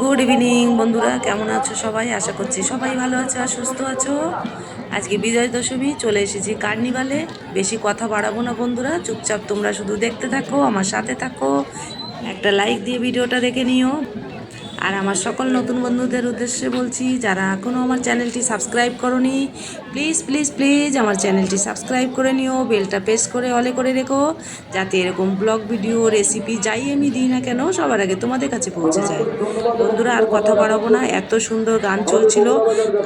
Good evening বন্ধুরা, কেমন আছো সবাই? আশা করছি সবাই ভালো আছো আর সুস্থ আছো। আজকে বিজয় দশমী, চলে এসেছি কার্নিভালে। বেশি কথা বাড়াবো না বন্ধুরা, চুপচাপ তোমরা শুধু দেখতে থাকো, আমার সাথে থাকো। একটা লাইক দিয়ে ভিডিওটা দেখে নিও। আর আমার সকল নতুন বন্ধুদের উদ্দেশ্যে বলছি, যারা এখনও আমার চ্যানেলটি সাবস্ক্রাইব করনি প্লিজ প্লিজ প্লিজ আমার চ্যানেলটি সাবস্ক্রাইব করে নিও, বেলটা প্রেস করে অলে করে রেখো, যাতে এরকম ব্লগ, ভিডিও, রেসিপি যাই আমি দিই না কেন, সবার আগে তোমাদের কাছে পৌঁছে যায়। বন্ধুরা, আর কথা বাড়াবো না, এত সুন্দর গান চলছিল,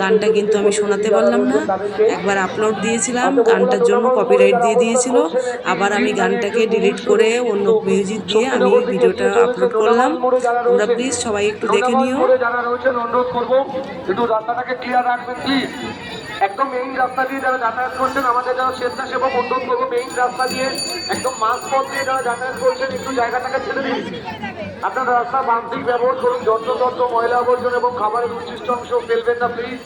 গানটা কিন্তু আমি শোনাতে পারলাম না। একবার আপলোড দিয়েছিলাম, গানটার জন্য কপিরাইট দিয়ে দিয়েছিল, আবার আমি গানটাকে ডিলিট করে অন্য মিউজিক দিয়ে আমি ভিডিওটা আপলোড করলাম। তোমরা প্লিজ সবাই একটু দেখে নিও। অনুরোধ করব, একটু রাস্তাটাকে ক্লিয়ার রাখবেন প্লিজ একদম মেইন রাস্তা দিয়ে যারা যাতায়াত করছেন, আমাদের যারা স্বেচ্ছাসেবক অনুরোধ করব মেইন রাস্তা দিয়ে একদম মাঝ পথ দিয়ে যারা যাতায়াত করছেন, একটু জায়গাটাকে ছেড়ে দিন। আপনারা রাস্তা বান্তিক ব্যবহার করুন, যত্রতত্র ময়লা আবর্জন এবং খাবারের উচ্ছিষ্ট অংশ ফেলবেন না প্লিজ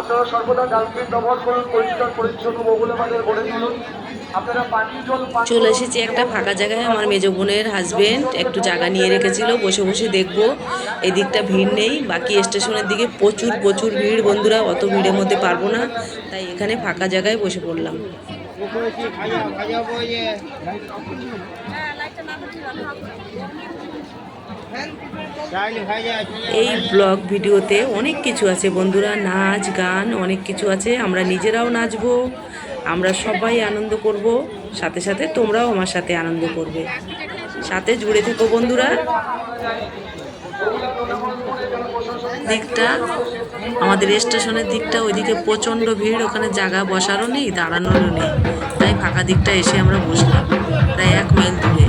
আপনারা সর্বদা ডাস্টবিন ব্যবহার করুন পরিষ্কার পরিচ্ছন্ন বহুল আমাদের গড়ে তুলুন। আপনারা পানীয় জল পান চলে এসেছি একটা ফাঁকা জায়গায় আমার মেজ বোনের হাজবেন্ড একটু জায়গা নিয়ে রেখেছিল বসে বসে দেখব। এদিকটা ভিড় নেই বাকি স্টেশনের দিকে প্রচুর প্রচুর ভিড় বন্ধুরা অত ভিড়ের মধ্যে পারব না তাই এখানে ফাঁকা জায়গায় বসে পড়লাম। এই ব্লগ ভিডিওতে অনেক কিছু আছে বন্ধুরা, নাচ, গান, অনেক কিছু আছে। আমরা নিজেরাও নাচবো, আমরা সবাই আনন্দ করব, সাথে সাথে তোমরাও আমার সাথে আনন্দ করবে। সাথে জুড়ে থেকো বন্ধুরা। দিকটা, আমাদের স্টেশনের দিকটা, ওইদিকে প্রচণ্ড ভিড়, ওখানে জায়গা বসারও নেই, দাঁড়ানোরও নেই। তাই ফাঁকা দিকটা এসে আমরা বসলাম, প্রায় এক মাইল দূরে।